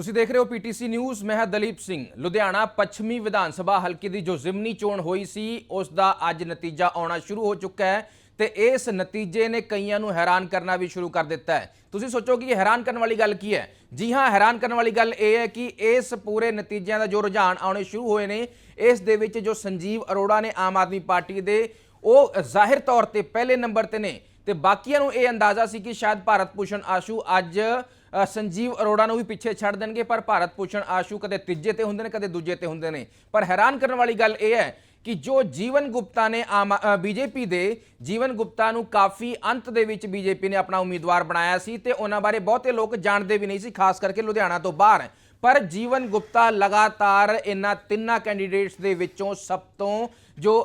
ਤੁਸੀਂ ਦੇਖ ਰਹੇ ਹੋ ਪੀਟੀਸੀ ਨਿਊਜ਼, ਮੈਂ ਹਾਂ ਦਲੀਪ ਸਿੰਘ। ਲੁਧਿਆਣਾ ਪੱਛਮੀ ਵਿਧਾਨ ਸਭਾ ਹਲਕੇ ਦੀ ਜੋ ਜ਼ਿਮਨੀ ਚੋਣ ਹੋਈ ਸੀ, ਉਸ ਦਾ ਅੱਜ ਨਤੀਜਾ ਆਉਣਾ ਸ਼ੁਰੂ ਹੋ ਚੁੱਕਾ ਹੈ ਤੇ ਇਸ ਨਤੀਜੇ ਨੇ ਕਈਆਂ ਨੂੰ ਹੈਰਾਨ ਕਰਨਾ ਵੀ ਸ਼ੁਰੂ ਕਰ ਦਿੱਤਾ ਹੈ। ਤੁਸੀਂ ਸੋਚੋ ਕਿ ਹੈਰਾਨ ਕਰਨ ਵਾਲੀ ਗੱਲ ਕੀ ਹੈ? ਜੀ ਹਾਂ, ਹੈਰਾਨ ਕਰਨ ਵਾਲੀ ਗੱਲ ਇਹ ਹੈ ਕਿ ਇਸ ਪੂਰੇ ਨਤੀਜਿਆਂ ਦਾ ਜੋ ਰੁਝਾਨ ਆਉਣੇ ਸ਼ੁਰੂ ਹੋਏ ਨੇ, ਇਸ ਦੇ ਵਿੱਚ ਜੋ ਸੰਜੀਵ ਅਰੋੜਾ ਨੇ ਆਮ ਆਦਮੀ ਪਾਰਟੀ ਦੇ, ਉਹ ਜ਼ਾਹਿਰ ਤੌਰ ਤੇ ਪਹਿਲੇ ਨੰਬਰ ਤੇ ਨੇ। ਤੇ ਬਾਕੀਆਂ ਨੂੰ ਇਹ ਅੰਦਾਜ਼ਾ ਸੀ ਕਿ ਸ਼ਾਇਦ ਭਾਰਤ ਭੂਸ਼ਣ ਆਸ਼ੂ ਅੱਜ ਸੰਜੀਵ ਅਰੋੜਾ ਨੂੰ ਵੀ ਪਿੱਛੇ ਛੱਡ ਦੇਣਗੇ, ਪਰ ਭਾਰਤ ਭੂਸ਼ਣ ਆਸ਼ੂ ਕਦੇ ਤੀਜੇ ਤੇ ਹੁੰਦੇ ਨੇ, ਕਦੇ ਦੂਜੇ ਤੇ ਹੁੰਦੇ ਨੇ। ਪਰ ਹੈਰਾਨ ਕਰਨ ਵਾਲੀ ਗੱਲ ਇਹ ਹੈ ਕਿ ਜੋ ਜੀਵਨ ਗੁਪਤਾ ਨੇ ਆਮ ਬੀਜੇਪੀ ਦੇ, ਜੀਵਨ ਗੁਪਤਾ ਨੂੰ ਕਾਫੀ ਅੰਤ ਦੇ ਵਿੱਚ ਬੀਜੇਪੀ ਨੇ ਆਪਣਾ ਉਮੀਦਵਾਰ ਬਣਾਇਆ ਸੀ ਤੇ ਉਹਨਾਂ ਬਾਰੇ ਬਹੁਤੇ ਲੋਕ ਜਾਣਦੇ ਵੀ ਨਹੀਂ ਸੀ, ਖਾਸ ਕਰਕੇ ਲੁਧਿਆਣਾ ਤੋਂ ਬਾਹਰ। ਪਰ ਜੀਵਨ ਗੁਪਤਾ ਲਗਾਤਾਰ ਇਹਨਾਂ ਤਿੰਨਾਂ ਕੈਂਡੀਡੇਟਸ ਦੇ ਵਿੱਚੋਂ ਸਭ ਤੋਂ ਜੋ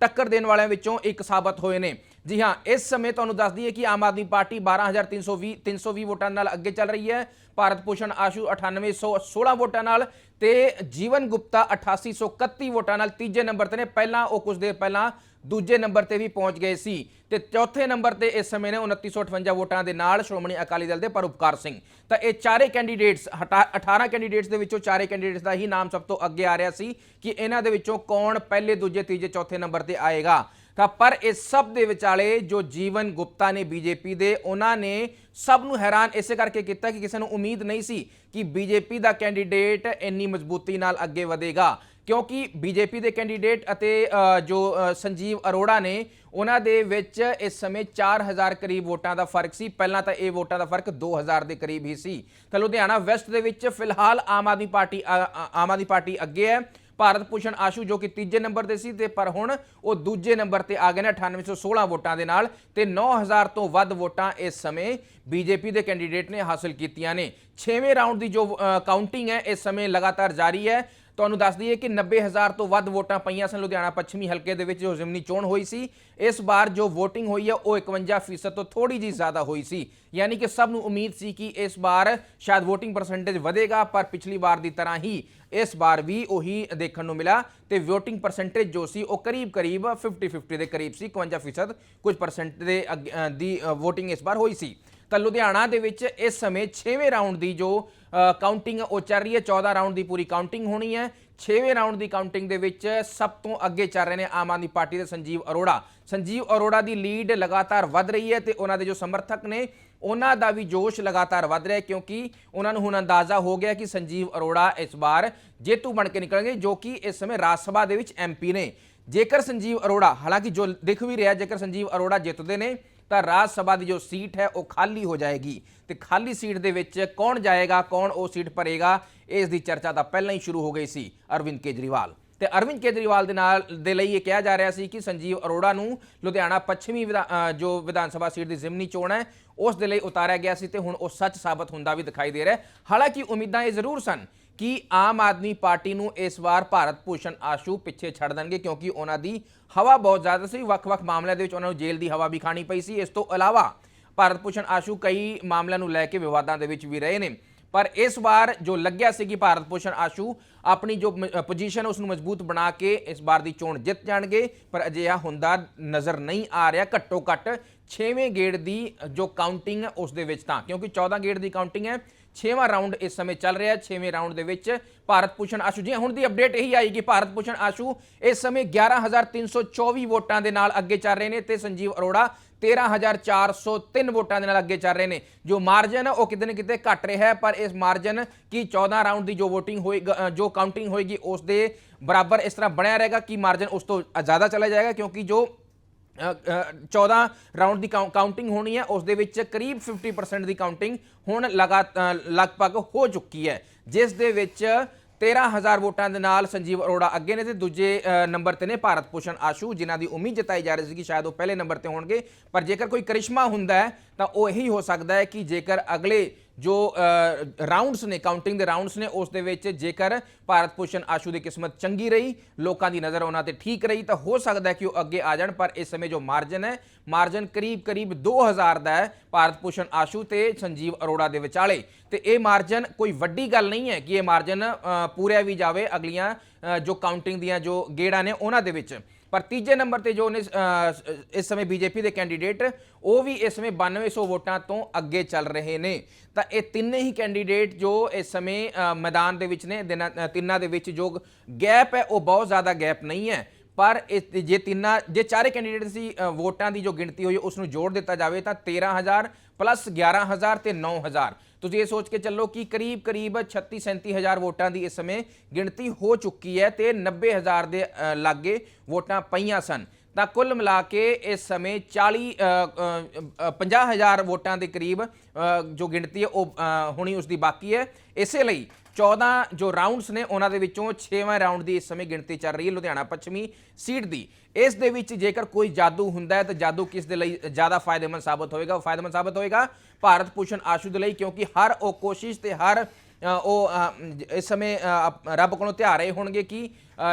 ਟੱਕਰ ਦੇਣ ਵਾਲਿਆਂ ਵਿੱਚੋਂ ਇੱਕ ਸਾਬਤ ਹੋਏ ਨੇ। ਜੀ ਹਾਂ, ਇਸ ਸਮੇਂ ਤੁਹਾਨੂੰ ਦੱਸ ਦਈਏ ਕਿ ਆਮ ਆਦਮੀ ਪਾਰਟੀ 12320 320 ਵੋਟਾਂ ਨਾਲ ਅੱਗੇ ਚੱਲ ਰਹੀ ਹੈ। ਭਾਰਤ ਭੂਸ਼ਣ ਆਸ਼ੂ 9816 ਵੋਟਾਂ ਨਾਲ ਤੇ ਜੀਵਨ ਗੁਪਤਾ 8831 ਵੋਟਾਂ ਨਾਲ ਤੀਜੇ ਨੰਬਰ ਤੇ ਨੇ। ਪਹਿਲਾਂ ਉਹ ਕੁਝ ਦੇਰ ਪਹਿਲਾਂ ਦੂਜੇ ਨੰਬਰ ਤੇ ਵੀ ਪਹੁੰਚ ਗਏ ਸੀ। ਤੇ ਚੌਥੇ ਨੰਬਰ ਤੇ ਇਸ ਸਮੇਂ ਨੇ 2958 ਵੋਟਾਂ ਦੇ ਨਾਲ ਸ਼੍ਰੋਮਣੀ ਅਕਾਲੀ ਦਲ ਦੇ ਪਰਉਪਕਾਰ ਸਿੰਘ। ਤਾਂ ਇਹ ਚਾਰੇ ਕੈਂਡੀਡੇਟਸ 18 ਕੈਂਡੀਡੇਟਸ ਦੇ ਵਿੱਚੋਂ ਚਾਰੇ ਕੈਂਡੀਡੇਟਸ ਦਾ ਹੀ ਨਾਮ ਸਭ ਤੋਂ ਅੱਗੇ ਆ ਰਿਹਾ ਸੀ ਕਿ ਇਹਨਾਂ ਦੇ ਵਿੱਚੋਂ ਕੌਣ ਪਹਿਲੇ, ਦੂਜੇ, ਤੀਜੇ, ਚੌਥੇ ਨੰਬਰ ਤੇ ਆਏਗਾ। ਤਾਂ ਪਰ ਇਸ ਸਭ ਦੇ ਵਿਚਾਲੇ ਜੋ ਜੀਵਨ ਗੁਪਤਾ ਨੇ ਬੀਜੇਪੀ ਦੇ ਉਹਨਾਂ ਨੇ ਸਭ ਨੂੰ ਹੈਰਾਨ ਇਸੇ ਕਰਕੇ ਕੀਤਾ ਕਿ ਕਿਸੇ ਨੂੰ ਉਮੀਦ ਨਹੀਂ ਸੀ ਕਿ ਬੀਜੇਪੀ ਦਾ ਕੈਂਡੀਡੇਟ ਇੰਨੀ ਮਜ਼ਬੂਤੀ ਨਾਲ ਅੱਗੇ ਵਧੇਗਾ। ਕਿਉਂਕਿ ਬੀਜੇਪੀ ਦੇ ਕੈਂਡੀਡੇਟ ਅਤੇ ਜੋ ਸੰਜੀਵ ਅਰੋੜਾ ਨੇ ਉਹਨਾਂ ਦੇ ਵਿੱਚ ਇਸ ਸਮੇਂ 4000 ਕਰੀਬ ਵੋਟਾਂ ਦਾ ਫ਼ਰਕ ਸੀ। ਪਹਿਲਾਂ ਤਾਂ ਇਹ ਵੋਟਾਂ ਦਾ ਫ਼ਰਕ 2000 ਦੇ ਕਰੀਬ ਹੀ ਸੀ। ਤਾਂ ਲੁਧਿਆਣਾ ਵੈਸਟ ਦੇ ਵਿੱਚ ਫਿਲਹਾਲ ਆਮ ਆਦਮੀ ਪਾਰਟੀ ਅ, ਆਮ ਆਦਮੀ ਪਾਰਟੀ ਅੱਗੇ ਹੈ। ਭਾਰਤ ਭੂਸ਼ਣ ਆਸ਼ੂ ਜੋ ਕਿ ਤੀਜੇ ਨੰਬਰ ਤੇ ਸੀ ਤੇ ਪਰ ਹੁਣ ਉਹ ਦੂਜੇ ਨੰਬਰ ਤੇ ਆ ਗਏ ਨੇ 9816 ਵੋਟਾਂ ਦੇ ਨਾਲ ਤੇ 9000 ਤੋਂ ਵੱਧ ਵੋਟਾਂ ਇਸ ਸਮੇਂ ਬੀਜੇਪੀ ਦੇ ਕੈਂਡੀਡੇਟ ਨੇ ਹਾਸਲ ਕੀਤੀਆਂ ਨੇ। 6ਵੇਂ ਰਾਊਂਡ ਦੀ ਜੋ ਕਾਊਂਟਿੰਗ ਹੈ, ਇਸ ਸਮੇਂ ਲਗਾਤਾਰ ਜਾਰੀ ਹੈ। ਤੁਹਾਨੂੰ ਦੱਸ ਦਈਏ ਕਿ 90000 ਤੋਂ ਵੱਧ ਵੋਟਾਂ ਪਈਆਂ ਸਨ। ਲੁਧਿਆਣਾ ਪੱਛਮੀ ਹਲਕੇ ਦੇ ਵਿੱਚ ਜੋ ਜ਼ਿਮਨੀ ਚੋਣ ਹੋਈ ਸੀ, ਇਸ ਵਾਰ ਜੋ VOTING ਹੋਈ ਹੈ ਉਹ 51% ਤੋਂ ਥੋੜੀ ਜੀ ਜ਼ਿਆਦਾ ਹੋਈ ਸੀ। ਯਾਨੀ ਕਿ ਸਭ ਨੂੰ ਉਮੀਦ ਸੀ ਕਿ ਇਸ ਵਾਰ ਸ਼ਾਇਦ VOTING ਪਰਸੈਂਟੇਜ ਵਧੇਗਾ, ਪਰ ਪਿਛਲੀ ਵਾਰ ਦੀ ਤਰ੍ਹਾਂ ਹੀ ਇਸ ਵਾਰ ਵੀ ਉਹੀ ਦੇਖਣ ਨੂੰ ਮਿਲਾ ਤੇ VOTING ਪਰਸੈਂਟੇਜ ਜੋ ਸੀ, ਉਹ ਕਰੀਬ-ਕਰੀਬ 50-50 ਦੇ ਕਰੀਬ ਸੀ। 51% ਕੁਝ ਪਰਸੈਂਟ ਦੇ ਅੱਗੇ- ਦੀ VOTING ਇਸ ਵਾਰ ਹੋਈ ਸੀ। ਤਾਂ ਲੁਧਿਆਣਾ ਦੇ ਵਿੱਚ ਇਸ ਸਮੇਂ 6ਵੇਂ ਰਾਊਂਡ ਦੀ ਜੋ ਕਾਊਂਟਿੰਗ ਉਹ ਚੱਲ ਰਹੀ ਹੈ। 14 ਰਾਊਂਡ ਦੀ ਪੂਰੀ ਕਾਊਂਟਿੰਗ ਹੋਣੀ ਹੈ। 6ਵੇਂ ਰਾਊਂਡ ਦੀ ਕਾਊਂਟਿੰਗ ਦੇ ਵਿੱਚ ਸਭ ਤੋਂ ਅੱਗੇ ਚੱਲ ਰਹੇ ਨੇ ਆਮ ਆਦਮੀ ਪਾਰਟੀ ਦੇ ਸੰਜੀਵ ਅਰੋੜਾ। ਸੰਜੀਵ ਅਰੋੜਾ ਦੀ ਲੀਡ ਲਗਾਤਾਰ ਵੱਧ ਰਹੀ ਹੈ ਤੇ ਉਹਨਾਂ ਦੇ ਜੋ ਸਮਰਥਕ ਨੇ, ਉਹਨਾਂ ਦਾ ਵੀ ਜੋਸ਼ ਲਗਾਤਾਰ ਵੱਧ ਰਿਹਾ ਕਿਉਂਕਿ ਉਹਨਾਂ ਨੂੰ ਹੁਣ ਅੰਦਾਜ਼ਾ ਹੋ ਗਿਆ ਕਿ ਸੰਜੀਵ ਅਰੋੜਾ ਇਸ ਵਾਰ ਜੇਤੂ ਬਣ ਕੇ ਨਿਕਲਣਗੇ, ਜੋ ਕਿ ਇਸ ਸਮੇਂ ਰਾਜ ਸਭਾ ਦੇ ਵਿੱਚ ਐਮਪੀ ਨੇ। ਜੇਕਰ ਸੰਜੀਵ ਅਰੋੜਾ, ਹਾਲਾਂਕਿ ਜੋ ਦਿਖ ਵੀ ਰਿਹਾ, ਜੇਕਰ ਸੰਜੀਵ ਅਰੋੜਾ ਜਿੱਤਦੇ ਨੇ ਤਾਂ ਰਾਜ ਸਭਾ ਦੀ ਜੋ ਸੀਟ ਹੈ ਉਹ ਖਾਲੀ ਹੋ ਜਾਏਗੀ। ਤੇ ਖਾਲੀ ਸੀਟ ਦੇ ਵਿੱਚ ਕੌਣ ਜਾਏਗਾ, ਕੌਣ ਉਹ ਸੀਟ ਭਰੇਗਾ, ਇਸ ਦੀ ਚਰਚਾ ਤਾਂ ਪਹਿਲਾਂ ਹੀ ਸ਼ੁਰੂ ਹੋ ਗਈ ਸੀ ਅਰਵਿੰਦ ਕੇਜਰੀਵਾਲ। ਤੇ ਅਰਵਿੰਦ ਕੇਜਰੀਵਾਲ ਦੇ ਨਾਲ, ਦੇ ਲਈ ਇਹ ਕਿਹਾ ਜਾ ਰਿਹਾ ਸੀ ਕਿ ਸੰਜੀਵ ਅਰੋੜਾ ਨੂੰ ਲੁਧਿਆਣਾ ਪੱਛਮੀ ਵਿਧਾ- ਜੋ ਵਿਧਾਨ ਸਭਾ ਸੀਟ ਦੀ ਜ਼ਿਮਨੀ ਚੋਣ ਹੈ, ਉਸ ਦੇ ਲਈ ਉਤਾਰਿਆ ਗਿਆ ਸੀ ਤੇ ਹੁਣ ਉਹ ਸੱਚ ਸਾਬਤ ਹੁੰਦਾ ਵੀ ਦਿਖਾਈ ਦੇ ਰਿਹਾ ਹਾਲਾਂਕਿ ਉਮੀਦਾਂ ਇਹ ਜ਼ਰੂਰ ਸਨ ਕਿ ਆਮ ਆਦਮੀ ਪਾਰਟੀ ਨੂੰ ਇਸ ਵਾਰ ਭਾਰਤ ਭੂਸ਼ਣ ਆਸ਼ੂ ਪਿੱਛੇ ਛੱਡ ਦੇਣਗੇ? ਕਿਉਂਕਿ ਉਹਨਾਂ ਦੀ ਹਵਾ ਬਹੁਤ ਜ਼ਿਆਦਾ ਸੀ। ਵੱਖ-ਵੱਖ ਮਾਮਲਿਆਂ ਦੇ ਵਿੱਚ ਉਹਨਾਂ ਨੂੰ ਜੇਲ੍ਹ ਦੀ ਹਵਾ ਵੀ ਖਾਣੀ ਪਈ ਸੀ। ਇਸ ਤੋਂ ਇਲਾਵਾ ਭਾਰਤ ਭੂਸ਼ਣ ਆਸ਼ੂ ਕਈ ਮਾਮਲਿਆਂ ਨੂੰ ਲੈ ਕੇ ਵਿਵਾਦਾਂ ਦੇ ਵਿੱਚ ਵੀ ਰਹੇ ਨੇ। ਪਰ ਇਸ ਵਾਰ ਜੋ ਲੱਗਿਆ ਸੀ ਕਿ ਭਾਰਤ ਭੂਸ਼ਣ ਆਸ਼ੂ ਆਪਣੀ ਜੋ ਪੋਜੀਸ਼ਨ ਉਸ ਨੂੰ ਮਜ਼ਬੂਤ ਬਣਾ ਕੇ ਇਸ ਵਾਰ ਦੀ ਚੋਣ ਜਿੱਤ ਜਾਣਗੇ। ਪਰ ਅਜਿਹਾ ਹੁੰਦਾ ਨਜ਼ਰ ਨਹੀਂ ਆ ਰਿਹਾ। ਘੱਟੋ ਘੱਟ 6ਵੇਂ ਗੇੜ ਦੀ ਜੋ ਕਾਊਂਟਿੰਗ ਹੈ ਉਸ ਦੇ ਵਿੱਚ ਤਾਂ। ਕਿਉਂਕਿ 14 ਗੇੜ ਦੀ ਕਾਊਂਟਿੰਗ ਹੈ। 6ਵਾਂ ਰਾਊਂਡ ਇਸ ਸਮੇਂ ਚੱਲ ਰਿਹਾ ਹੈ। 6ਵੇਂ ਰਾਊਂਡ ਦੇ ਵਿੱਚ ਭਾਰਤ ਭੂਸ਼ਣ ਆਸ਼ੂ, ਜੀ, ਹੁਣ ਦੀ ਅਪਡੇਟ ਇਹੀ ਆਈ ਕਿ ਭਾਰਤ ਭੂਸ਼ਣ ਆਸ਼ੂ ਇਸ ਸਮੇਂ 11324 ਵੋਟਾਂ ਦੇ ਨਾਲ ਅੱਗੇ ਚੱਲ ਰਹੇ ਨੇ ਤੇ ਸੰਜੀਵ ਅਰੋੜਾ 13403 ਵੋਟਾਂ ਦੇ ਨਾਲ ਅੱਗੇ ਚੱਲ ਰਹੇ ਨੇ। ਜੋ ਮਾਰਜਨ ਹੈ ਉਹ ਕਿਤੇ ਨਾ ਕਿਤੇ ਘਟ ਰਿਹਾ ਹੈ, ਪਰ ਇਸ ਮਾਰਜਨ ਕੀ 14 ਰਾਊਂਡ ਦੀ ਜੋ VOTING ਹੋਈ ਜੋ ਕਾਊਂਟਿੰਗ ਹੋਏਗੀ, ਉਸ ਦੇ ਬਰਾਬਰ ਇਸ ਤਰ੍ਹਾਂ ਬਣਿਆ ਰਹੇਗਾ ਕਿ ਮਾਰਜਨ ਉਸ ਤੋਂ ਜ਼ਿਆਦਾ ਚਲਾ ਜਾਏਗਾ, ਕਿਉਂਕਿ ਜੋ 14 ਰਾਊਂਡ ਦੀ ਕਾਊ- ਕਾਊਂਟਿੰਗ ਹੋਣੀ ਹੈ, ਉਸ ਦੇ ਵਿੱਚ ਕਰੀਬ 50% ਦੀ ਕਾਊਂਟਿੰਗ ਹੁਣ ਲਗਾ ਲਗਭਗ ਹੋ ਚੁੱਕੀ ਹੈ। ਜਿਸ ਦੇ ਵਿੱਚ 13000 ਵੋਟਾਂ ਦੇ ਨਾਲ ਸੰਜੀਵ ਅਰੋੜਾ ਅੱਗੇ ਨੇ ਤੇ ਦੂਜੇ ਨੰਬਰ ਤੇ ਨੇ ਭਾਰਤ ਭੂਸ਼ਣ ਆਸ਼ੂ, ਜਿਨ੍ਹਾਂ ਦੀ ਉਮੀਦ ਜਤਾਈ ਜਾ ਰਹੀ ਸੀ ਕਿ ਸ਼ਾਇਦ ਉਹ ਪਹਿਲੇ ਨੰਬਰ ਤੇ ਹੋਣਗੇ। ਪਰ ਜੇਕਰ ਕੋਈ ਕਰਿਸ਼ਮਾ ਹੁੰਦਾ ਹੈ, ਤਾਂ ਉਹ ਇਹੀ ਹੋ ਸਕਦਾ ਹੈ ਕਿ ਜੇਕਰ ਅਗਲੇ ਜੋ ਰਾਉਂਡਸ ਨੇ ਕਾਊਂਟਿੰਗ ਦੇ ਰਾਉਂਡਸ ਨੇ, ਉਸ ਦੇ ਵਿੱਚ ਜੇਕਰ ਭਾਰਤ ਭੂਸ਼ਣ ਆਸ਼ੂ ਦੀ ਕਿਸਮਤ ਚੰਗੀ ਰਹੀ, ਲੋਕਾਂ ਦੀ ਨਜ਼ਰ ਉਹਨਾਂ ਤੇ ਠੀਕ ਰਹੀ, ਤਾਂ ਹੋ ਸਕਦਾ ਹੈ ਕਿ ਉਹ ਅੱਗੇ ਆ ਜਾਣ, ਪਰ ਇਸ ਸਮੇਂ ਜੋ ਮਾਰਜਨ ਹੈ ਮਾਰਜਨ ਕਰੀਬ ਕਰੀਬ 2000 ਦਾ ਹੈ ਭਾਰਤ ਭੂਸ਼ਣ ਆਸ਼ੂ ਤੇ ਸੰਜੀਵ ਅਰੋੜਾ ਦੇ ਵਿਚਾਲੇ। ਤੇ ਇਹ ਮਾਰਜਨ ਕੋਈ ਵੱਡੀ ਗੱਲ ਨਹੀਂ ਹੈ ਕਿ ਇਹ ਮਾਰਜਨ ਪੂਰਿਆ ਵੀ ਜਾਵੇ ਅਗਲੀਆਂ ਜੋ ਕਾਊਂਟਿੰਗ ਦੀਆਂ ਜੋ ਗੇੜਾਂ ਨੇ ਉਹਨਾਂ ਦੇ ਵਿੱਚ। ਪਰ ਤੀਜੇ ਨੰਬਰ ਤੇ ਜੋ ਨੇ ਇਸ ਸਮੇਂ ਬੀਜੇਪੀ ਦੇ ਕੈਂਡੀਡੇਟ, ਉਹ ਵੀ ਇਸ ਸਮੇਂ 9200 ਵੋਟਾਂ ਤੋਂ ਅੱਗੇ ਚੱਲ ਰਹੇ ਨੇ। ਤਾਂ ਇਹ ਤਿੰਨੇ ਹੀ ਕੈਂਡੀਡੇਟ ਜੋ ਇਸ ਸਮੇਂ ਮੈਦਾਨ ਦੇ ਵਿੱਚ ਨੇ, ਦਿਨਾਂ- ਤਿੰਨਾਂ ਦੇ ਵਿੱਚ ਜੋ ਗੈਪ ਹੈ, ਉਹ ਬਹੁਤ ਜ਼ਿਆਦਾ ਗੈਪ ਨਹੀਂ ਹੈ। ਪਰ ਇਹ ਜੇ ਤਿੰਨਾਂ, ਜੇ ਚਾਰੇ ਕੈਂਡੀਡੇਟ ਸੀ ਵੋਟਾਂ ਦੀ ਜੋ ਗਿਣਤੀ ਹੋਈ ਉਸ ਨੂੰ ਜੋੜ ਦਿੱਤਾ ਜਾਵੇ ਤਾਂ 13000 ਪਲੱਸ 11000 ਤੇ 9000 ਤੁਸੀਂ ਇਹ ਸੋਚ ਕੇ ਚੱਲੋ ਕਿ ਕਰੀਬ ਕਰੀਬ 36 37000 ਵੋਟਾਂ ਦੀ ਇਸ ਸਮੇਂ ਗਿਣਤੀ ਹੋ ਚੁੱਕੀ ਹੈ ਤੇ 90000 ਦੇ ਲਾਗੇ ਵੋਟਾਂ ਪਈਆਂ ਸਨ। ਤਾਂ ਕੁੱਲ ਮਿਲਾ ਕੇ ਇਸ ਸਮੇਂ 40 ਅ, ਅ, 50000 ਵੋਟਾਂ ਦੇ ਕਰੀਬ ਜੋ ਗਿਣਤੀ ਹੈ ਉਹ ਅ, ਹੋਣੀ ਉਸ ਦੀ ਬਾਕੀ ਹੈ। ਇਸੇ ਲਈ 14 ਜੋ ਰਾਉਂਡਸ ਨੇ ਉਹਨਾਂ ਦੇ ਵਿੱਚੋਂ 6ਵਾਂ ਰਾਉਂਡ ਦੀ ਇਸ ਸਮੇਂ ਗਿਣਤੀ ਚੱਲ ਰਹੀ ਹੈ। ਲੁਧਿਆਣਾ ਪੱਛਮੀ ਸੀਟ ਦੀ। ਇਸ ਦੇ ਵਿੱਚ ਜੇਕਰ ਕੋਈ ਜਾਦੂ ਹੁੰਦਾ ਹੈ ਤਾਂ ਜਾਦੂ ਕਿਸ ਦੇ ਲਈ ਜ਼ਿਆਦਾ ਫਾਇਦੇਮੰਦ ਸਾਬਤ ਹੋਏਗਾ ਉਹ ਫਾਇਦੇਮੰਦ ਸਾਬਤ ਹੋਏਗਾ ਭਾਰਤ ਭੂਸ਼ਣ ਆਸ਼ੂ ਦੇ ਲਈ, ਕਿਉਂਕਿ ਹਰ ਉਹ ਕੋਸ਼ਿਸ਼ ਤੇ ਹਰ ਉਹ ਇਸ ਸਮੇਂ ਰੱਬ ਕੋਲੋਂ ਧਿਆ ਰਹੇ ਹੋਣਗੇ ਕਿ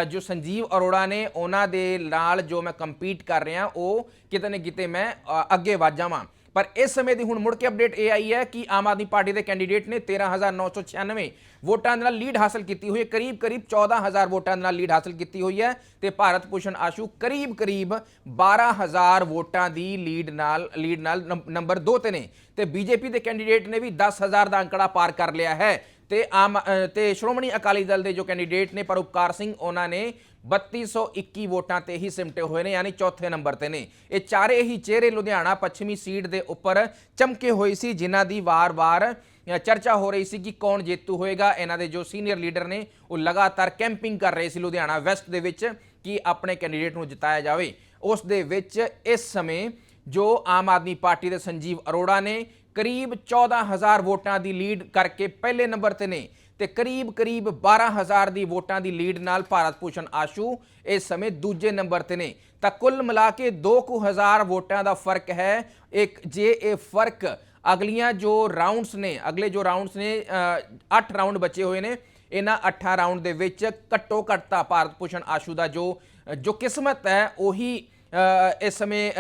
ਜੋ ਸੰਜੀਵ ਅਰੋੜਾ ਨੇ ਉਹਨਾਂ ਦੇ ਨਾਲ ਜੋ ਮੈਂ ਕੰਪੀਟ ਕਰ ਰਿਹਾ, ਉਹ ਕਿਤੇ ਨਾ ਕਿਤੇ ਮੈਂ ਅੱਗੇ ਵੱਧ ਜਾਵਾਂ। ਪਰ ਇਸ ਸਮੇਂ ਦੀ ਹੁਣ ਮੁੜ ਕੇ ਅਪਡੇਟ ਇਹ ਆਈ ਹੈ ਕਿ ਆਮ ਆਦਮੀ ਪਾਰਟੀ ਦੇ ਕੈਂਡੀਡੇਟ ਨੇ 13996 ਵੋਟਾਂ ਦੇ ਨਾਲ ਲੀਡ ਹਾਸਲ ਕੀਤੀ ਹੋਈ ਹੈ। ਕਰੀਬ ਕਰੀਬ 14000 ਵੋਟਾਂ ਦੇ ਨਾਲ ਲੀਡ ਹਾਸਲ ਕੀਤੀ ਹੋਈ ਹੈ ਤੇ ਭਾਰਤ ਭੂਸ਼ਣ ਆਸ਼ੂ ਕਰੀਬ ਕਰੀਬ 12000 ਵੋਟਾਂ ਦੀ ਲੀਡ ਨਾਲ ਲੀਡ ਨਾਲ ਨੰਬਰ 2 ਤੇ ਨੇ ਤੇ ਬੀਜੇਪੀ ਦੇ ਕੈਂਡੀਡੇਟ ਨੇ ਵੀ 10000 ਦਾ ਅੰਕੜਾ ਪਾਰ ਕਰ ਲਿਆ ਹੈ। ਤੇ ਆਮ ਅ, ਤੇ ਸ਼੍ਰੋਮਣੀ ਅਕਾਲੀ ਦਲ ਦੇ ਜੋ ਕੈਂਡੀਡੇਟ ਨੇ ਪਰਉਪਕਾਰ ਸਿੰਘ ਉਹਨਾਂ ਨੇ 3221 ਵੋਟਾਂ ਤੇ ਹੀ ਸਿਮਟੇ ਹੋਏ ਨੇ ਯਾਨੀ ਚੌਥੇ ਨੰਬਰ ਤੇ ਨੇ। ਇਹ ਚਾਰੇ ਹੀ ਚਿਹਰੇ ਲੁਧਿਆਣਾ ਪੱਛਮੀ ਸੀਟ ਦੇ ਉੱਪਰ ਚਮਕੇ ਹੋਏ ਸੀ ਜਿਨ੍ਹਾਂ ਦੀ ਵਾਰ-ਵਾਰ ਚਰਚਾ ਹੋ ਰਹੀ ਸੀ ਕਿ ਕੌਣ ਜੇਤੂ ਹੋਏਗਾ। ਇਹਨਾਂ ਦੇ ਜੋ ਸੀਨੀਅਰ ਲੀਡਰ ਨੇ ਉਹ ਲਗਾਤਾਰ ਕੈਂਪਿੰਗ ਕਰ ਰਹੇ ਸੀ ਲੁਧਿਆਣਾ ਵੈਸਟ ਦੇ ਵਿੱਚ ਕਿ ਆਪਣੇ ਕੈਂਡੀਡੇਟ ਨੂੰ ਜਿਤਾਇਆ ਜਾਵੇ। ਉਸ ਦੇ ਵਿੱਚ ਇਸ ਸਮੇਂ ਜੋ ਆਮ ਆਦਮੀ ਪਾਰਟੀ ਦੇ ਸੰਜੀਵ ਅਰੋੜਾ ਨੇ ਕਰੀਬ 14000 ਵੋਟਾਂ ਦੀ ਲੀਡ ਕਰਕੇ ਪਹਿਲੇ ਨੰਬਰ ਤੇ ਨੇ ਤੇ ਕਰੀਬ ਕਰੀਬ 12000 ਦੀ ਵੋਟਾਂ ਦੀ ਲੀਡ ਨਾਲ ਭਾਰਤ ਭੂਸ਼ਣ ਆਸ਼ੂ ਇਸ ਸਮੇਂ ਦੂਜੇ ਨੰਬਰ ਤੇ ਨੇ। ਤਾਂ ਕੁੱਲ ਮਿਲਾ ਕੇ 2000 ਵੋਟਾਂ ਦਾ ਫ਼ਰਕ ਹੈ। ਇੱਕ ਜੇ ਇਹ ਫ਼ਰਕ ਅਗਲੀਆਂ ਜੋ ਰਾਉਂਡਸ ਨੇ, ਅਗਲੇ ਜੋ ਰਾਉਂਡਸ ਨੇ 8 ਰਾਉਂਡ ਬਚੇ ਹੋਏ ਨੇ, ਇਹਨਾਂ 8 ਰਾਉਂਡ ਦੇ ਵਿੱਚ ਘੱਟੋ ਘੱਟ ਤਾਂ ਭਾਰਤ ਭੂਸ਼ਣ ਆਸ਼ੂ ਦਾ ਜੋ ਜੋ ਕਿਸਮਤ ਹੈ, ਉਹੀ ਇਸ ਸਮੇਂ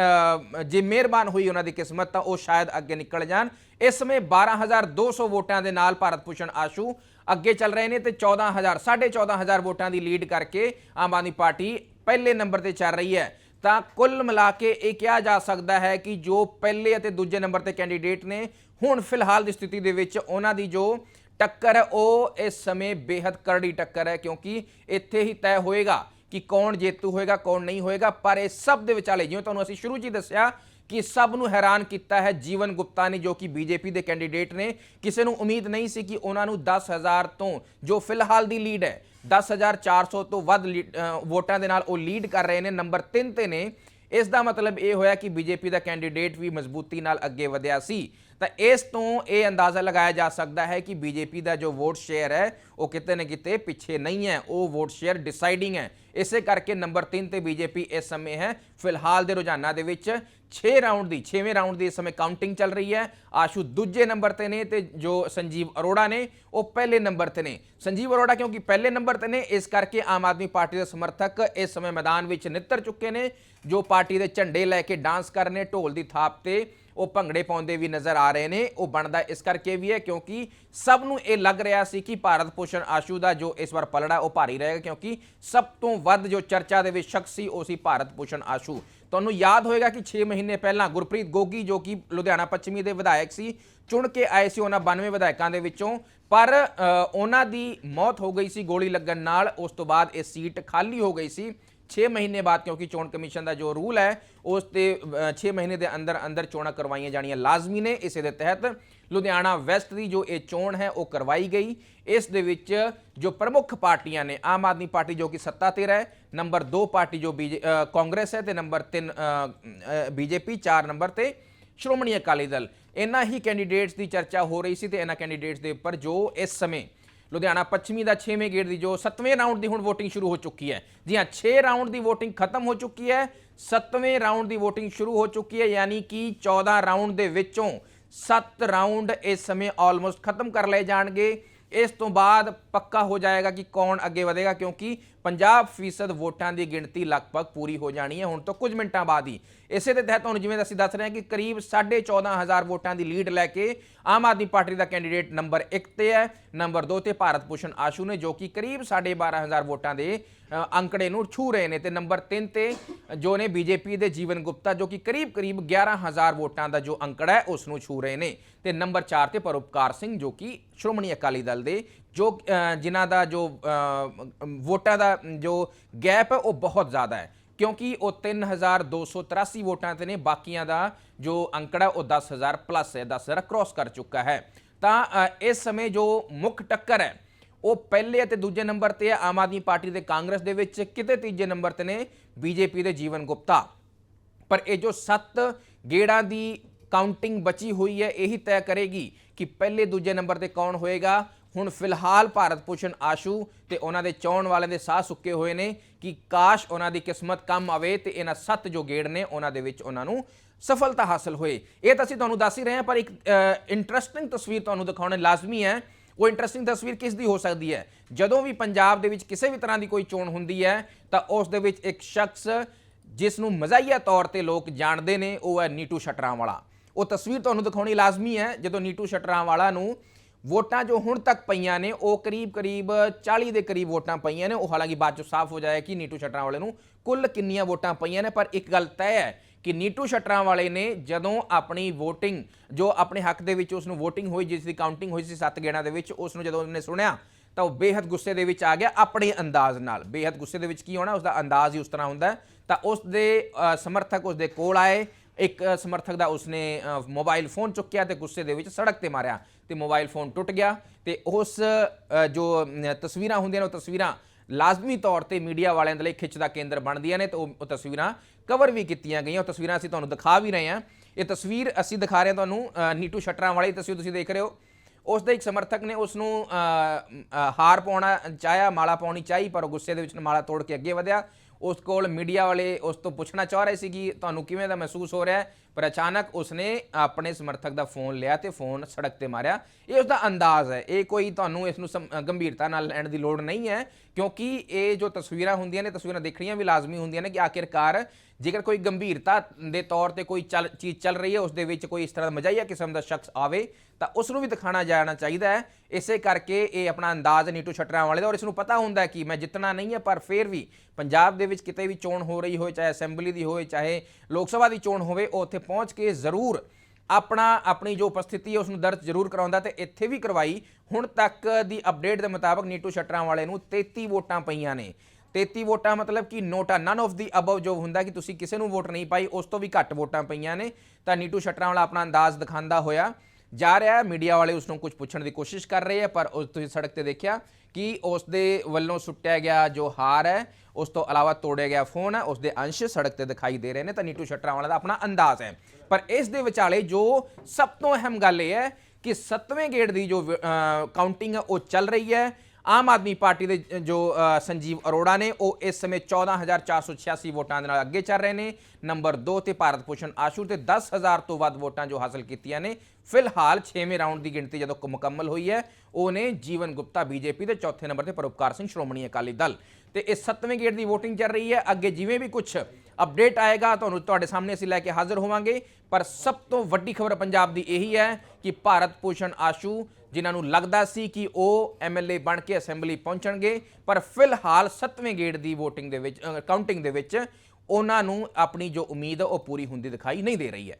ਜੇ ਮਿਹਰਬਾਨ ਹੋਈ ਉਹਨਾਂ ਦੀ ਕਿਸਮਤ, ਤਾਂ ਉਹ ਸ਼ਾਇਦ ਅੱਗੇ ਨਿਕਲ ਜਾਣ। ਇਸ ਸਮੇਂ 12200 ਵੋਟਾਂ ਦੇ ਨਾਲ ਭਾਰਤ ਭੂਸ਼ਣ ਆਸ਼ੂ ਅੱਗੇ ਚੱਲ ਰਹੇ ਨੇ ਤੇ 14000 14500 ਵੋਟਾਂ ਦੀ ਲੀਡ ਕਰਕੇ ਆਮ ਆਦਮੀ ਪਾਰਟੀ ਪਹਿਲੇ ਨੰਬਰ ਤੇ ਚੱਲ ਰਹੀ ਹੈ। ਤਾਂ ਕੁੱਲ ਮਿਲਾ ਕੇ ਇਹ ਕਿਹਾ ਜਾ ਸਕਦਾ ਹੈ ਕਿ ਜੋ ਪਹਿਲੇ ਅਤੇ ਦੂਜੇ ਨੰਬਰ ਤੇ ਕੈਂਡੀਡੇਟ ਨੇ, ਹੁਣ ਫਿਲਹਾਲ ਦੀ ਸਥਿਤੀ ਦੇ ਵਿੱਚ ਉਹਨਾਂ ਦੀ ਜੋ ਟੱਕਰ ਹੈ, ਉਹ ਇਸ ਸਮੇਂ ਬੇहद ਕਰੜੀ ਟੱਕਰ ਹੈ ਕਿਉਂਕਿ ਇੱਥੇ ਹੀ ਤੈਅ ਹੋਏਗਾ ਕਿ ਕੌਣ ਜੇਤੂ ਹੋਏਗਾ, ਕੌਣ ਨਹੀਂ ਹੋਏਗਾ, ਪਰ ਇਹ ਸਭ ਦੇ ਵਿਚਾਲੇ ਜਿਵੇਂ ਤੁਹਾਨੂੰ ਅਸੀਂ ਸ਼ੁਰੂ 'ਚ ਹੀ ਦੱਸਿਆ ਕਿ ਸਭ ਨੂੰ ਹੈਰਾਨ ਕੀਤਾ ਹੈ ਜੀਵਨ ਗੁਪਤਾ ਨੇ, ਜੋ ਕਿ ਬੀਜੇਪੀ ਦੇ ਕੈਂਡੀਡੇਟ ਨੇ। ਕਿਸੇ ਨੂੰ ਉਮੀਦ ਨਹੀਂ ਸੀ ਕਿ ਉਹਨਾਂ ਨੂੰ 10000 ਤੋਂ, ਜੋ ਫਿਲਹਾਲ ਦੀ ਲੀਡ ਹੈ 10400 ਤੋਂ ਵੱਧ ਲੀਡ- ਵੋਟਾਂ ਦੇ ਨਾਲ ਉਹ ਲੀਡ ਕਰ ਰਹੇ ਨੇ, ਨੰਬਰ 3 ਤੇ ਨੇ। ਇਸ ਦਾ ਮਤਲਬ ਇਹ ਹੋਇਆ ਕਿ ਬੀਜੇਪੀ ਦਾ ਕੈਂਡੀਡੇਟ ਵੀ ਮਜ਼ਬੂਤੀ ਨਾਲ ਅੱਗੇ ਵਧਿਆ ਸੀ। ਤਾਂ ਇਸ ਤੋਂ ਇਹ ਅੰਦਾਜ਼ਾ ਲਗਾਇਆ ਜਾ ਸਕਦਾ ਹੈ ਕਿ ਬੀਜੇਪੀ ਦਾ ਜੋ ਵੋਟ ਸ਼ੇਅਰ ਹੈ, ਉਹ ਕਿਤੇ ਨਾ ਕਿਤੇ ਪਿੱਛੇ ਨਹੀਂ ਹੈ। ਉਹ ਵੋਟ ਸ਼ੇਅਰ ਡਿਸਾਈਡਿੰਗ ਹੈ। ਇਸੇ ਕਰਕੇ ਨੰਬਰ 3 ਤੇ ਬੀਜੇਪੀ ਇਸ ਸਮੇਂ ਹੈ। ਫਿਲਹਾਲ ਦੇ ਰੁਝਾਨਾਂ ਦੇ ਵਿੱਚ 6 ਰਾਉਂਡ ਦੀ 6ਵੇਂ ਰਾਉਂਡ ਦੀ ਇਸ ਸਮੇਂ ਕਾਊਂਟਿੰਗ ਚੱਲ ਰਹੀ ਹੈ। ਆਸ਼ੂ ਦੂਜੇ ਨੰਬਰ ਤੇ ਨੇ ਤੇ ਜੋ ਸੰਜੀਵ ਅਰੋੜਾ ਨੇ, ਉਹ ਪਹਿਲੇ ਨੰਬਰ ਤੇ ਨੇ। ਸੰਜੀਵ ਅਰੋੜਾ ਕਿਉਂਕਿ ਪਹਿਲੇ ਨੰਬਰ ਤੇ ਨੇ, ਇਸ ਕਰਕੇ ਆਮ ਆਦਮੀ ਪਾਰਟੀ ਦੇ ਸਮਰਥਕ ਇਸ ਸਮੇਂ ਮੈਦਾਨ ਵਿੱਚ ਨਿੱਤਰ ਚੁੱਕੇ ਨੇ। ਜੋ ਪਾਰਟੀ ਦੇ ਝੰਡੇ ਲੈ ਕੇ ਡਾਂਸ ਕਰਨੇ ਢੋਲ ਦੀ ਥਾਪ ਤੇ ਉਹ ਭੰਗੜੇ ਪਾਉਂਦੇ ਵੀ ਨਜ਼ਰ ਆ ਰਹੇ ਨੇ, ਉਹ ਬਣਦਾ ਇਸ ਕਰਕੇ ਵੀ ਹੈ ਕਿਉਂਕਿ ਸਭ ਨੂੰ ਇਹ ਲੱਗ ਰਿਹਾ ਸੀ ਕਿ ਭਾਰਤ ਭੂਸ਼ਣ ਆਸ਼ੂ ਦਾ ਜੋ ਇਸ ਵਾਰ ਪਲੜਾ ਉਹ ਭਾਰੀ ਰਹੇਗਾ ਕਿਉਂਕਿ ਸਭ ਤੋਂ ਵੱਧ ਜੋ ਚਰਚਾ ਦੇ ਵਿੱਚ ਸ਼ਖਸ ਸੀ ਉਹ ਸੀ ਭਾਰਤ ਭੂਸ਼ਣ ਆਸ਼ੂ। ਤੁਹਾਨੂੰ ਯਾਦ ਹੋਏਗਾ ਕਿ 6 ਮਹੀਨੇ ਪਹਿਲਾਂ ਗੁਰਪ੍ਰੀਤ ਗੋਗੀ ਜੋ ਕਿ ਲੁਧਿਆਣਾ ਪੱਛਮੀ ਦੇ ਵਿਧਾਇਕ ਸੀ, ਚੁਣ ਕੇ ਆਏ ਸੀ ਉਹਨਾਂ 92 ਵਿਧਾਇਕਾਂ ਦੇ ਵਿੱਚੋਂ, ਪਰ ਉਹਨਾਂ ਦੀ ਮੌਤ ਹੋ ਗਈ ਸੀ ਗੋਲੀ ਲੱਗਣ ਨਾਲ, ਉਸ ਤੋਂ ਬਾਅਦ ਇਹ ਸੀਟ ਖਾਲੀ ਹੋ ਗਈ ਸੀ। 6 ਮਹੀਨੇ ਬਾਅਦ ਕਿਉਂਕਿ ਚੋਣ ਕਮਿਸ਼ਨ ਦਾ ਜੋ ਰੂਲ ਹੈ ਉਸ ਤੇ 6 ਮਹੀਨੇ ਦੇ ਅੰਦਰ ਅੰਦਰ ਚੋਣਾਂ ਕਰਵਾਈਆਂ ਜਾਣੀਆਂ ਲਾਜ਼ਮੀ ਨੇ। ਇਸੇ ਦੇ ਤਹਿਤ ਲੁਧਿਆਣਾ ਵੈਸਟ ਦੀ ਜੋ ਇਹ ਚੋਣ ਹੈ ਉਹ ਕਰਵਾਈ ਗਈ। ਇਸ ਦੇ ਵਿੱਚ ਜੋ ਪ੍ਰਮੁੱਖ ਪਾਰਟੀਆਂ ਨੇ ਆਮ ਆਦਮੀ ਪਾਰਟੀ ਜੋ ਕਿ ਸੱਤਾ ਤੇ ਹੈ ਨੰਬਰ 2 ਪਾਰਟੀ ਜੋ ਬੀਜੇ ਅ, ਕਾਂਗਰਸ ਹੈ ਤੇ ਨੰਬਰ 3 ਬੀਜੇਪੀ 4 ਨੰਬਰ ਤੇ ਸ਼੍ਰੋਮਣੀ ਅਕਾਲੀ ਦਲ। ਇਹਨਾਂ ਹੀ ਕੈਂਡੀਡੇਟਸ ਦੀ ਚਰਚਾ ਹੋ ਰਹੀ ਸੀ ਤੇ ਇਹਨਾਂ ਕੈਂਡੀਡੇਟਸ ਦੇ ਉੱਪਰ ਜੋ ਇਸ ਸਮੇਂ ਲੁਧਿਆਣਾ ਪੱਛਮੀ ਦਾ 6ਵੇਂ ਗੇੜ ਦੀ ਜੋ 7ਵੇਂ ਰਾਉਂਡ ਦੀ ਹੁਣ VOTING ਸ਼ੁਰੂ ਹੋ ਚੁੱਕੀ ਹੈ। ਜੀ ਹਾਂ 6 ਰਾਉਂਡ ਦੀ VOTING ਖਤਮ ਹੋ ਚੁੱਕੀ ਹੈ 7ਵੇਂ ਰਾਉਂਡ ਦੀ VOTING ਸ਼ੁਰੂ ਹੋ ਚੁੱਕੀ ਹੈ, ਯਾਨੀ ਕਿ 14 ਰਾਉਂਡ ਦੇ ਵਿੱਚੋਂ 7 ਰਾਉਂਡ ਇਸ ਸਮੇਂ ਆਲਮੋਸਟ ਖਤਮ ਕਰ ਲਏ ਜਾਣਗੇ। ਇਸ ਤੋਂ ਬਾਅਦ ਪੱਕਾ ਹੋ ਜਾਏਗਾ ਕਿ ਕੌਣ ਅੱਗੇ ਵਧੇਗਾ, ਕਿਉਂਕਿ 50% ਵੋਟਾਂ ਦੀ ਗਿਣਤੀ ਲਗਭਗ ਪੂਰੀ ਹੋ ਜਾਣੀ ਹੈ। ਹੁਣ ਤੋਂ ਕੁਝ ਮਿੰਟਾਂ ਬਾਅਦ ਹੀ ਇਸੇ ਦੇ ਤਹਿਤ ਤੁਹਾਨੂੰ ਜਿਵੇਂ ਅਸੀਂ ਦੱਸ ਰਹੇ ਹਾਂ ਕਿ ਕਰੀਬ 14500 ਵੋਟਾਂ ਦੀ ਲੀਡ ਲੈ ਕੇ ਆਮ ਆਦਮੀ ਪਾਰਟੀ ਦਾ ਕੈਂਡੀਡੇਟ ਨੰਬਰ 1 ਤੇ ਹੈ, ਨੰਬਰ 2 ਤੇ ਭਾਰਤ ਭੂਸ਼ਣ ਆਸ਼ੂ ਨੇ, ਜੋ ਕਿ ਕਰੀਬ 12500 ਵੋਟਾਂ ਦੇ ਅੰਕੜੇ ਨੂੰ ਛੂ ਰਹੇ ਨੇ। ਤੇ ਨੰਬਰ 3 ਤੇ, ਜੋ ਨੇ ਬੀਜੇਪੀ ਦੇ ਜੀਵਨ ਗੁਪਤਾ, ਜੋ ਕਿ ਕਰੀਬ ਕਰੀਬ 11000 ਵੋਟਾਂ ਦਾ ਜੋ ਅੰਕੜਾ ਹੈ, ਉਸ ਨੂੰ ਛੂ ਰਹੇ ਨੇ। ਤੇ ਨੰਬਰ 4 ਤੇ ਪਰਉਪਕਾਰ ਸਿੰਘ, ਜੋ ਕਿ ਸ਼੍ਰੋਮਣੀ ਅਕਾਲੀ ਦਲ ਦੇ ਜੋ ਜਿਨ੍ਹਾਂ ਦਾ ਜੋ ਵੋਟਾਂ ਦਾ ਜੋ ਗੈਪ ਹੈ, ਉਹ ਬਹੁਤ ਜ਼ਿਆਦਾ ਹੈ। ਕਿਉਂਕਿ ਉਹ 3283 ਵੋਟਾਂ ਤੇ ਨੇ, ਬਾਕੀਆਂ ਦਾ ਜੋ ਅੰਕੜਾ, ਉਹ 10000 ਪਲੱਸ ਹੈ 10000 ਕ੍ਰਾਸ ਕਰ ਚੁੱਕਾ ਹੈ। ਤਾਂ ਇਸ ਸਮੇਂ ਜੋ ਮੁੱਖ ਟੱਕਰ ਹੈ, ਉਹ ਪਹਿਲੇ ਅਤੇ ਦੂਜੇ ਨੰਬਰ ਤੇ ਹੈ, ਆਮ ਆਦਮੀ ਪਾਰਟੀ ਦੇ ਕਾਂਗਰਸ ਦੇ ਵਿੱਚ, ਕਿਤੇ ਤੀਜੇ ਨੰਬਰ ਤੇ ਨੇ, ਬੀਜੇਪੀ ਦੇ ਜੀਵਨ ਗੁਪਤਾ। ਪਰ ਇਹ ਜੋ ਸੱਤ ਗੇੜਾਂ ਦੀ ਕਾਊਂਟਿੰਗ ਬਚੀ ਹੋਈ ਹੈ, ਇਹੀ ਤੈਅ ਕਰੇਗੀ ਕਿ ਪਹਿਲੇ ਦੂਜੇ ਨੰਬਰ ਤੇ ਕੌਣ ਹੋਏਗਾ ਹੁਣ ਫਿਲਹਾਲ ਭਾਰਤ ਭੂਸ਼ਣ ਆਸ਼ੂ ਤੇ ਉਹਨਾਂ ਦੇ ਚੌਣ ਵਾਲਿਆਂ ਦੇ ਸਾਹ ਸੁੱਕੇ ਹੋਏ ਨੇ ਕਿ ਕਾਸ਼ ਉਹਨਾਂ ਦੀ ਕਿਸਮਤ ਕੰਮ ਆਵੇ ਤੇ ਇਹਨਾਂ ਸੱਤ ਜੋ ਗੇੜ ਨੇ ਉਹਨਾਂ ਦੇ ਵਿੱਚ ਉਹਨਾਂ ਨੂੰ ਸਫਲਤਾ ਹਾਸਲ ਹੋਏ। ਇਹ ਤਾਂ ਅਸੀਂ ਤੁਹਾਨੂੰ ਦੱਸ ਹੀ ਰਹੇ ਹਾਂ, ਪਰ ਇੱਕ ਇੰਟਰਸਟਿੰਗ ਤਸਵੀਰ ਤੁਹਾਨੂੰ ਦਿਖਾਉਣੇ ਲਾਜ਼ਮੀ ਹੈ। ਉਹ ਇੰਟਰਸਟਿੰਗ ਤਸਵੀਰ ਕਿਸ ਦੀ ਹੋ ਸਕਦੀ ਹੈ? ਜਦੋਂ ਵੀ ਪੰਜਾਬ ਦੇ ਵਿੱਚ ਕਿਸੇ ਵੀ ਤਰ੍ਹਾਂ ਦੀ ਕੋਈ ਚੋਣ ਹੁੰਦੀ ਹੈ, ਤਾਂ ਉਸ ਦੇ ਵਿੱਚ ਇੱਕ ਸ਼ਖਸ ਜਿਸ ਨੂੰ ਮਜ਼ਾਈਆ ਤੌਰ ਤੇ ਲੋਕ ਜਾਣਦੇ ਨੇ, ਉਹ ਹੈ ਨੀਟੂ ਸ਼ਟਰਾਂ ਵਾਲਾ ਉਹ ਤਸਵੀਰ ਤੁਹਾਨੂੰ ਦਿਖਾਉਣੀ ਲਾਜ਼ਮੀ ਹੈ, ਜਦੋਂ ਨੀਟੂ ਸ਼ਟਰਾਂ ਵਾਲਾ ਨੂੰ ਵੋਟਾਂ ਜੋ ਹੁਣ ਤੱਕ ਪਈਆਂ ਨੇ ਉਹ ਕਰੀਬ-ਕਰੀਬ 40 ਦੇ ਕਰੀਬ ਵੋਟਾਂ ਪਈਆਂ ਨੇ। ਉਹ ਹਾਲਾਂਕਿ ਬਾਅਦ 'ਚੋਂ ਸਾਫ਼ ਹੋ ਜਾਇਆ ਕਿ ਨੀਟੂ ਸ਼ਟਰਾਂ ਵਾਲੇ ਨੂੰ ਕੁੱਲ ਕਿੰਨੀਆਂ ਵੋਟਾਂ ਪਈਆਂ ਨੇ ਪਰ ਇੱਕ ਗੱਲ ਤੈਅ ਹੈ ਕਿ ਨੀਟੂ ਸ਼ਟਰਾਂ ਵਾਲੇ ਨੇ ਜਦੋਂ ਆਪਣੀ VOTING ਜੋ ਆਪਣੇ ਹੱਕ ਦੇ ਵਿੱਚ ਉਸ ਨੂੰ VOTING ਹੋਈ ਜਿਸ ਦੀ ਕਾਊਂਟਿੰਗ ਹੋਈ ਸੀ ਸੱਤ ਗੇੜਾਂ ਦੇ ਵਿੱਚ ਉਸ ਨੂੰ ਜਦੋਂ ਉਹਨੇ ਸੁਣਿਆ ਤਾਂ ਉਹ ਬੇਹੱਦ ਗੁੱਸੇ ਦੇ ਵਿੱਚ ਆ ਗਿਆ ਆਪਣੇ ਅੰਦਾਜ਼ ਨਾਲ। ਬੇਹੱਦ ਗੁੱਸੇ ਦੇ ਵਿੱਚ ਕੀ ਹੋਣਾ ਉਸ ਦਾ ਅੰਦਾਜ਼ ਹੀ ਉਸ ਤਰ੍ਹਾਂ ਹੁੰਦਾ ਤਾਂ ਉਸ ਦੇ ਸਮਰਥਕ ਉਸ ਦੇ ਕੋਲ ਆਏ। ਇੱਕ ਸਮਰਥਕ ਦਾ ਉਸਨੇ ਅ, ਮੋਬਾਈਲ ਫੋਨ ਚੁੱਕਿਆ ਤੇ ਗੁੱਸੇ ਦੇ ਵਿੱਚ ਸੜਕ ਤੇ ਮਾਰਿਆ। ਤੇ ਮੋਬਾਈਲ ਫੋਨ ਟੁੱਟ ਗਿਆ ਤੇ ਉਸ ਜੋ ਤਸਵੀਰਾਂ ਹੁੰਦੀਆਂ ਨੇ, ਉਹ ਤਸਵੀਰਾਂ ਲਾਜ਼ਮੀ ਤੌਰ ਤੇ ਮੀਡੀਆ ਵਾਲਿਆਂ ਦੇ ਲਈ ਖਿੱਚ ਦਾ ਕੇਂਦਰ ਬਣਦੀਆਂ ਨੇ ਤੇ ਉਹ ਉਹ ਤਸਵੀਰਾਂ ਕਵਰ ਵੀ ਕੀਤੀਆਂ ਗਈਆਂ। ਉਹ ਤਸਵੀਰਾਂ ਅਸੀਂ ਤੁਹਾਨੂੰ ਦਿਖਾ ਵੀ ਰਹੇ ਹਾਂ। ਇਹ ਤਸਵੀਰ ਅਸੀਂ ਦਿਖਾ ਰਹੇ ਹਾਂ ਤੁਹਾਨੂੰ ਨੀਟੂ ਸ਼ਟਰਾਂ ਵਾਲੀ ਤਸਵੀਰ ਤੁਸੀਂ ਦੇਖ ਰਹੇ ਹੋ। ਉਸ ਦੇ ਇੱਕ ਸਮਰਥਕ ਨੇ ਉਸ ਨੂੰ ਹਾਰ ਪਾਉਣਾ ਚਾਹਿਆ, ਮਾਲਾ ਪਾਉਣੀ ਚਾਹੀ, ਪਰ ਉਹ ਗੁੱਸੇ ਦੇ ਵਿੱਚ ਮਾਲਾ ਤੋੜ ਕੇ ਅੱਗੇ ਵਧਿਆ। ਉਸ ਕੋਲ ਮੀਡੀਆ ਵਾਲੇ ਉਸ ਤੋਂ ਪੁੱਛਣਾ ਚਾਹ ਰਹੇ ਸੀ ਕਿ ਤੁਹਾਨੂੰ ਕਿਵੇਂ ਦਾ ਮਹਿਸੂਸ ਹੋ ਰਿਹਾ ਹੈ? ਪਰ ਅਚਾਨਕ ਉਸਨੇ ਆਪਣੇ ਸਮਰਥਕ ਦਾ ਫੋਨ ਲਿਆ ਤੇ ਫੋਨ ਸੜਕ ਤੇ ਮਾਰਿਆ। ਇਹ ਉਸਦਾ ਅੰਦਾਜ਼ ਹੈ। ਇਹ ਕੋਈ ਤੁਹਾਨੂੰ ਇਸ ਨੂੰ ਸਮ- ਗੰਭੀਰਤਾ ਨਾਲ ਲੈਣ ਦੀ ਲੋੜ ਨਹੀਂ ਹੈ, ਕਿਉਂਕਿ ਇਹ ਜੋ ਤਸਵੀਰਾਂ ਹੁੰਦੀਆਂ ਨੇ, ਤਸਵੀਰਾਂ ਦੇਖਣੀਆਂ ਵੀ ਲਾਜ਼ਮੀ ਹੁੰਦੀਆਂ ਨੇ ਕਿ ਆਖਿਰਕਾਰ ਜੇਕਰ ਕੋਈ ਗੰਭੀਰਤਾ ਦੇ ਤੌਰ ਤੇ ਕੋਈ ਚੱਲ, ਚੀਜ਼ ਚੱਲ ਰਹੀ ਹੈ, ਉਸ ਦੇ ਵਿੱਚ ਕੋਈ ਇਸ ਤਰ੍ਹਾਂ ਦਾ ਮਜ਼ਾਈਆ ਕਿਸਮ ਦਾ ਸ਼ਖਸ ਆਵੇ ਤਾਂ ਉਸ ਨੂੰ ਵੀ ਦਿਖਾਣਾ ਜਾਣਾ ਚਾਹੀਦਾ ਹੈ। ਇਸੇ ਕਰਕੇ ਇਹ ਆਪਣਾ ਅੰਦਾਜ਼ ਨੀਟੂ ਛਟਰਾਂ ਵਾਲੇ ਦਾ ਔਰ ਇਸ ਨੂੰ ਪਤਾ ਹੁੰਦਾ ਕਿ ਮੈਂ ਜਿੱਤਣਾ ਨਹੀਂ ਹੈ, ਪਰ ਫਿਰ ਵੀ ਪੰਜਾਬ ਦੇ ਵਿੱਚ ਕਿਤੇ ਵੀ ਚੋਣ ਹੋ ਰਹੀ ਹੋਵੇ, ਚਾਹੇ ਅਸੈਂਬਲੀ ਦੀ ਹੋਵੇ, ਚਾਹੇ ਲੋਕ ਸਭਾ ਦੀ ਚੋਣ ਹੋਵੇ, ਉਹ ਉੱਥੇ ਪਹੁੰਚ ਕੇ ਜ਼ਰੂਰ ਆਪਣਾ, ਆਪਣੀ ਜੋ ਉਪਸਥਿਤੀ ਹੈ ਉਸ ਨੂੰ ਦਰਜ ਜ਼ਰੂਰ ਕਰਾਉਂਦਾ ਤੇ ਇੱਥੇ ਵੀ ਕਰਵਾਈ। ਹੁਣ ਤੱਕ ਦੀ ਅਪਡੇਟ ਦੇ ਮੁਤਾਬਕ ਨੀਟੂ ਸ਼ਟਰਾਂ ਵਾਲੇ ਨੂੰ 33 ਵੋਟਾਂ ਪਈਆਂ ਨੇ। 33 ਵੋਟਾਂ ਮਤਲਬ ਕਿ ਨੋਟਾ ਨਨ ਆਫ ਦੀ ਅਬਵ ਜੋ ਹੁੰਦਾ ਕਿ ਤੁਸੀਂ ਕਿਸੇ ਨੂੰ ਵੋਟ ਨਹੀਂ ਪਾਈ, ਉਸ ਤੋਂ ਵੀ ਘੱਟ ਵੋਟਾਂ ਪਈਆਂ ਨੇ। ਤਾਂ ਨੀਟੂ ਸ਼ਟਰਾਂ ਵਾਲਾ ਆਪਣਾ ਅੰਦਾਜ਼ ਦਿਖਾਉਂਦਾ ਹੋਇਆ। ਜਾ ਰਿਹਾ ਹੈ। ਮੀਡੀਆ ਵਾਲੇ ਉਸ ਨੂੰ ਕੁਝ ਪੁੱਛਣ ਦੀ ਕੋਸ਼ਿਸ਼ ਕਰ ਰਹੇ ਹੈ, ਪਰ ਉਸ ਤੁਸੀਂ ਸੜਕ ਤੇ ਦੇਖਿਆ ਕਿ ਉਸ ਦੇ ਵੱਲੋਂ ਸੁੱਟਿਆ ਗਿਆ ਜੋ ਹਾਰ ਹੈ, ਉਸ ਤੋਂ ਇਲਾਵਾ ਤੋੜਿਆ ਗਿਆ ਫੋਨ ਹੈ, ਉਸ ਦੇ ਅੰਸ਼ ਸੜਕ ਤੇ ਦਿਖਾਈ ਦੇ ਰਹੇ ਨੇ। ਤਾਂ ਨੀਟੂ ਸ਼ਟਰਾਂ ਵਾਲਾ ਦਾ ਆਪਣਾ ਅੰਦਾਜ਼ ਹੈ। ਪਰ ਇਸ ਦੇ ਵਿਚਾਲੇ ਜੋ ਸਭ ਤੋਂ ਅਹਿਮ ਗੱਲ ਇਹ ਹੈ ਕਿ ਸੱਤਵੇਂ ਗੇੜ ਦੀ ਜੋ ਕਾਊਂਟਿੰਗ ਹੈ, ਉਹ ਚੱਲ ਰਹੀ ਹੈ। ਆਮ ਆਦਮੀ ਪਾਰਟੀ ਦੇ ਜੋ ਸੰਜੀਵ ਅਰੋੜਾ ਨੇ, ਉਹ ਇਸ ਸਮੇਂ 14486 ਵੋਟਾਂ ਦੇ ਨਾਲ ਅੱਗੇ ਚੱਲ ਰਹੇ ਨੇ। ਨੰਬਰ 2 ਤੇ ਭਾਰਤ ਭੂਸ਼ਣ ਆਸ਼ੂ ਤੇ 10000 ਤੋਂ ਵੱਧ ਵੋਟਾਂ ਜੋ ਹਾਸਲ ਕੀਤੀਆਂ ਨੇ। ਫਿਲਹਾਲ 6ਵੇਂ ਰਾਊਂਡ ਦੀ ਗਿਣਤੀ ਜਦੋਂ ਕੁ ਮੁਕੰਮਲ ਹੋਈ ਹੈ, ਉਹ ਨੇ ਜੀਵਨ ਗੁਪਤਾ ਬੀਜੇਪੀ ਤੇ ਚੌਥੇ ਨੰਬਰ ਤੇ ਪਰਉਪਕਾਰ ਸਿੰਘ ਸ਼੍ਰੋਮਣੀ ਅਕਾਲੀ ਦਲ। ਤੇ ਇਸ ਸੱਤਵੇਂ ਗੇੜ ਦੀ VOTING ਚੱਲ ਰਹੀ ਹੈ। ਅੱਗੇ ਜਿਵੇਂ ਵੀ ਕੁਝ ਅਪਡੇਟ ਆਏਗਾ, ਤੁਹਾਨੂੰ ਤੁਹਾਡੇ ਸਾਹਮਣੇ ਅਸੀਂ ਲੈ ਕੇ ਹਾਜ਼ਰ ਹੋਵਾਂਗੇ। ਪਰ ਸਭ ਤੋਂ ਵੱਡੀ ਖਬਰ ਪੰਜਾਬ ਦੀ ਇਹੀ ਹੈ ਕਿ ਭਾਰਤ ਭੂਸ਼ਣ ਆਸ਼ੂ ਜਿਨ੍ਹਾਂ ਨੂੰ ਲੱਗਦਾ ਸੀ ਕਿ ਉਹ ਐਮਐਲਏ ਬਣ ਕੇ ਅਸੈਂਬਲੀ ਪਹੁੰਚਣਗੇ ਪਰ ਫਿਲਹਾਲ ਸੱਤਵੇਂ ਗੇੜ ਦੀ VOTING ਦੇ ਵਿੱਚ ਕਾਊਂਟਿੰਗ ਦੇ ਵਿੱਚ ਉਹਨਾਂ ਨੂੰ ਆਪਣੀ ਜੋ ਉਮੀਦ ਹੈ ਉਹ ਪੂਰੀ ਹੁੰਦੀ ਦਿਖਾਈ ਨਹੀਂ ਦੇ ਰਹੀ ਹੈ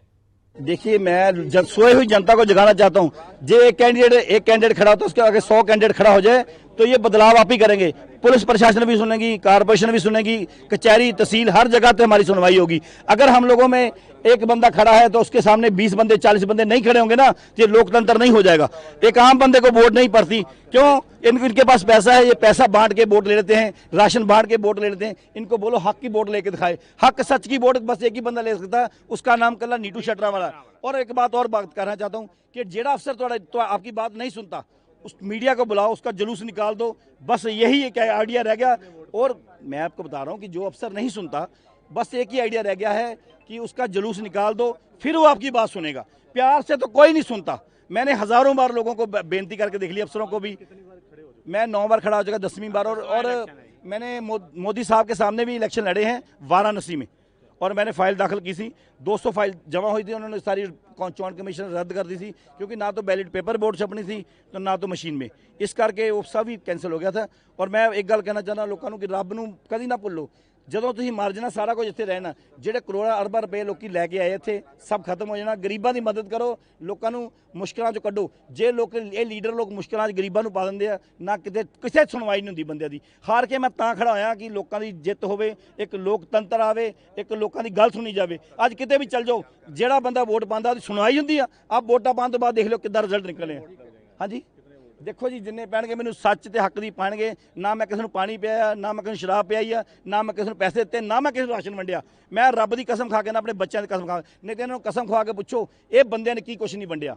देखिए मैं जब सोई हुई जनता को जगाना चाहता हूं जो एक कैंडिडेट एक कैंडिडेट खड़ा होता है उसके आगे सौ कैंडिडेट खड़ा हो जाए तो ये बदलाव आप ही करेंगे। पुलिस प्रशासन भी सुनेगी कारपोरेशन भी सुनेगी कचहरी तहसील हर जगह पे हमारी सुनवाई होगी। अगर हम लोगों में एक बंदा खड़ा है तो उसके सामने 20 बंदे 40 बंदे नहीं खड़े होंगे ना तो ये लोकतंत्र नहीं हो जाएगा। एक आम बंदे को वोट नहीं पड़ती। क्यों? इन, इनके पास पैसा है ये पैसा बांट के वोट ले लेते हैं राशन बांट के वोट ले लेते हैं। इनको बोलो हक की वोट लेके दिखाए। हक सच की वोट बस एक ही बंदा ले सकता है उसका नाम कला नीटू शटरा वाला। और एक बात और बात करना चाहता हूँ कि जेड़ा अफसर थोड़ा तो आपकी बात नहीं सुनता। उस मीडिया को बुलाओ, उसका जुलूस निकाल दो। बस यही एक आइडिया रह गया। और मैं आपको बता रहा हूँ कि जो अफसर नहीं सुनता, बस एक ही आइडिया रह गया है कि उसका जुलूस निकाल दो, फिर वो आपकी बात सुनेगा। प्यार से तो कोई नहीं सुनता। मैंने हज़ारों बार लोगों को बेनती करके देख ली, अफसरों को भी। मैं नौ बार खड़ा हो चुका, दसवीं बार, और और मैंने मोदी साहब के सामने भी इलेक्शन लड़े हैं, वाराणसी में। ਔਰ ਮੈਨੇ ਫਾਈਲ ਦਾਖਲ ਕੀ ਸੀ 200 ਫਾਈਲ ਜਮ੍ਹਾਂ ਹੋਈ ਸੀ ਉਹਨਾਂ ਨੇ ਸਾਰੀ ਚੋਣ ਕਮਿਸ਼ਨ ਰੱਦ ਕਰ दी थी क्योंकि ना तो बैलेट पेपर बोर्ड छपनी थी तो ना तो मशीन में इस करके वो सब ही कैंसिल हो गया था और मैं एक गल कहना चाहना लोगों को कि रब न कभी ना भुलो ਜਦੋਂ ਤੁਸੀਂ ਮਰ ਜਾਣਾ, ਸਾਰਾ ਕੁਝ ਇੱਥੇ ਰਹਿਣਾ। ਜਿਹੜੇ ਕਰੋੜਾਂ ਅਰਬਾਂ ਰੁਪਏ ਲੋਕੀ ਲੈ ਕੇ ਆਏ ਇੱਥੇ, ਸਭ ਖਤਮ ਹੋ ਜਾਣਾ। ਗਰੀਬਾਂ ਦੀ ਮਦਦ ਕਰੋ, ਲੋਕਾਂ ਨੂੰ ਮੁਸ਼ਕਲਾਂ ਚੋਂ ਕੱਢੋ। ਜੇ ਲੋਕ, ਇਹ ਲੀਡਰ ਲੋਕ ਮੁਸ਼ਕਲਾਂ 'ਚ ਗਰੀਬਾਂ ਨੂੰ ਪਾ ਦਿੰਦੇ ਆ, ਨਾ ਕਿਤੇ, ਕਿਸੇ ਸੁਣਵਾਈ ਨਹੀਂ ਹੁੰਦੀ ਬੰਦਿਆਂ ਦੀ। ਹਾਰ ਕੇ ਮੈਂ ਤਾਂ ਖੜਾ ਹੋਇਆ ਕਿ ਲੋਕਾਂ ਦੀ ਜਿੱਤ ਹੋਵੇ, ਇੱਕ ਲੋਕਤੰਤਰ ਆਵੇ, ਇੱਕ ਲੋਕਾਂ ਦੀ ਗੱਲ ਸੁਣੀ ਜਾਵੇ। ਅੱਜ ਕਿਤੇ ਵੀ ਚੱਲ ਜਾਓ, ਜਿਹੜਾ ਬੰਦਾ ਵੋਟ ਪਾਉਂਦਾ, ਉਹਦੀ ਸੁਣਵਾਈ ਹੁੰਦੀ ਆ। ਆਪ ਵੋਟਾਂ ਪਾਉਣ ਤੋਂ ਬਾਅਦ ਦੇਖ ਲਿਓ ਕਿੱਦਾਂ ਰਿਜ਼ਲਟ ਨਿਕਲੇ ਆ। ਹਾਂਜੀ? ਦੇਖੋ ਜੀ, ਜਿੰਨੇ ਪੈਣਗੇ ਮੈਨੂੰ ਸੱਚ ਤੇ ਹੱਕ ਦੀ ਪਾਣਗੇ, ਨਾ ਮੈਂ ਕਿਸੇ ਨੂੰ ਪਾਣੀ ਪਿਆ ਨਾ ਮੈਂ ਕਿਸੇ ਨੂੰ ਸ਼ਰਾਬ ਪਿਆਈ ਆ, ਨਾ ਮੈਂ ਕਿਸੇ ਨੂੰ ਪੈਸੇ ਦਿੱਤੇ, ਨਾ ਮੈਂ ਕਿਸੇ ਨੂੰ ਰਾਸ਼ਨ ਵੰਡਿਆ। ਮੈਂ ਰੱਬ ਦੀ ਕਸਮ ਖਾ ਕੇ ਨਾ ਆਪਣੇ ਬੱਚਿਆਂ ਦੀ ਕਸਮ ਖਾ ਨਹੀਂ ਤੇ ਇਹਨਾਂ ਨੂੰ ਕਸਮ ਖਵਾ ਕੇ ਪੁੱਛੋ, ਇਹ ਬੰਦਿਆਂ ਨੇ ਕੀ ਕੁਛ ਨਹੀਂ ਵੰਡਿਆ।